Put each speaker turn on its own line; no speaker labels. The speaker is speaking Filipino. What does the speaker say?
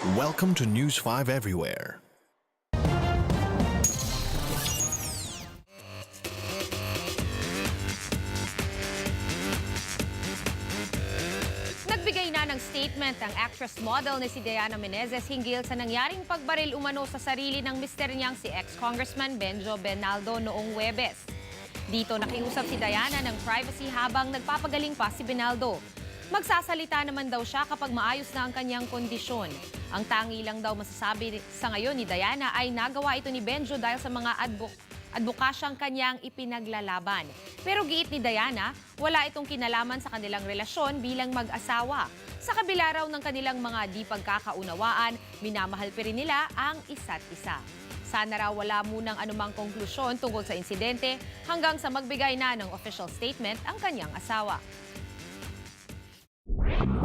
Welcome to News 5 Everywhere.
Nagbigay na ng statement ang actress model na si Diana Menezes hinggil sa nangyaring pagbaril umano sa sarili ng mister niyang si ex-congressman Benjo Benaldo noong Webes. Dito nakiusap si Diana ng privacy habang nagpapagaling pa si Benaldo. Magsasalita naman daw siya kapag maayos na ang kanyang kondisyon. Ang tangi lang daw masasabi sa ngayon ni Diana ay nagawa ito ni Benjo dahil sa mga advok adbukasyang kanyang ipinaglalaban. Pero giit ni Diana, wala itong kinalaman sa kanilang relasyon bilang mag-asawa. Sa kabila raw ng kanilang mga di pagkakaunawaan, minamahal pa rin nila ang isa't isa. Sana raw wala munang anumang konklusyon tungkol sa insidente hanggang sa magbigay na ng official statement ang kanyang asawa.